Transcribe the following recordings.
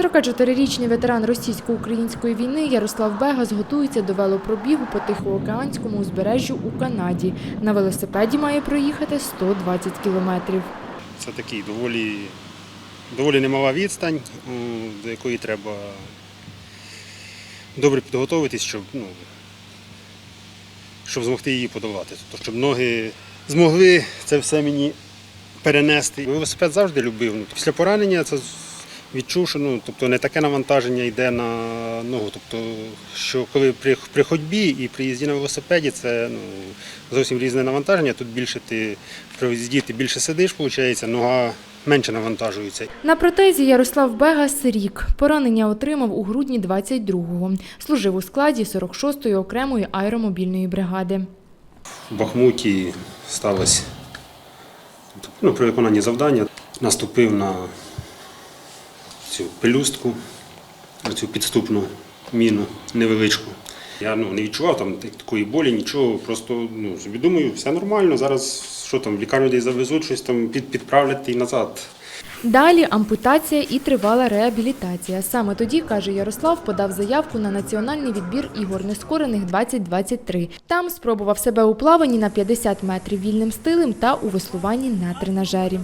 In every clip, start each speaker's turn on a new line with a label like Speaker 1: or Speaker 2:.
Speaker 1: 44-річний ветеран російсько-української війни Ярослав Бегас готується до велопробігу по Тихоокеанському узбережжю у Канаді. На велосипеді має проїхати 120 кілометрів.
Speaker 2: Це такий доволі, доволі немала відстань, до якої треба добре підготуватись, щоб, ну, щоб змогти її подолати. Тобто, щоб ноги змогли це все мені перенести. Велосипед завжди любив. Ну, після поранення це відчув, що ну, тобто не таке навантаження йде на ногу. Тобто, що коли при, при ходьбі і при їзді на велосипеді це ну, зовсім різне навантаження. Тут більше ти при ти більше сидиш, виходить, нога менше навантажується.
Speaker 1: На протезі Ярослав Бегас рік. Поранення отримав у грудні 22-го. Служив у складі 46-ї окремої аеромобільної бригади.
Speaker 2: В Бахмуті сталося ну, при виконанні завдання. Наступив на цю пелюстку, цю підступну міну невеличку. Я ну, не відчував там такої болі, нічого, просто ну, собі думаю, все нормально. Зараз що там, в десь завезуть, щось там під, підправлять і назад.
Speaker 1: Далі ампутація і тривала реабілітація. Саме тоді, каже Ярослав, подав заявку на національний відбір ігор нескорених 2023. Там спробував себе у плаванні на 50 метрів вільним стилем та у веслуванні на тренажері.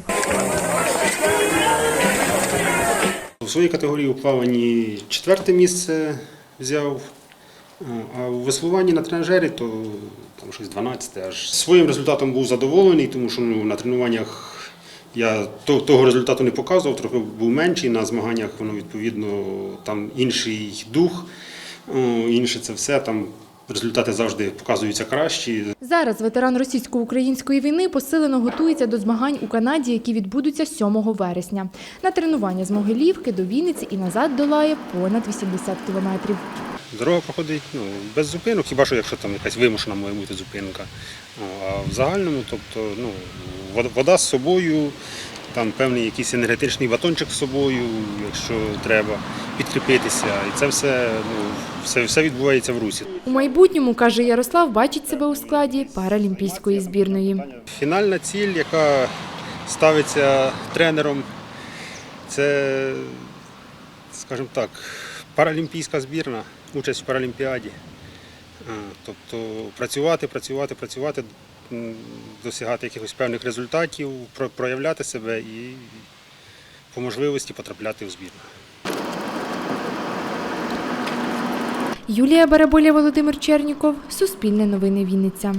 Speaker 2: У своїй категорії у плаванні четверте місце взяв, а у веслуванні на тренажері то там щось 12 аж. Своїм результатом був задоволений, тому що ну, на тренуваннях я того результату не показував, трохи був менший. На змаганнях воно відповідно там інший дух, інше це все. Там результати завжди показуються кращі.
Speaker 1: Зараз ветеран російсько-української війни посилено готується до змагань у Канаді, які відбудуться 7 вересня. На тренування з Могилівки до Вінниці і назад долає понад 80 кілометрів.
Speaker 2: Дорога проходить ну, без зупинок, хіба що якщо там якась вимушена може бути зупинка. А в загальному, тобто, ну, вода з собою, там певний якийсь енергетичний батончик з собою, якщо треба підкріпитися. І це все, ну, все, все відбувається в русі.
Speaker 1: У майбутньому, каже Ярослав, бачить себе у складі паралімпійської збірної.
Speaker 2: Фінальна ціль, яка ставиться тренером, це, скажімо так, паралімпійська збірна, участь в Паралімпіаді. Тобто працювати, працювати, працювати, досягати якихось певних результатів, проявляти себе і по можливості потрапляти в збірну.
Speaker 1: Юлія Бараболя, Володимир Черніков, Суспільне новини Вінниця.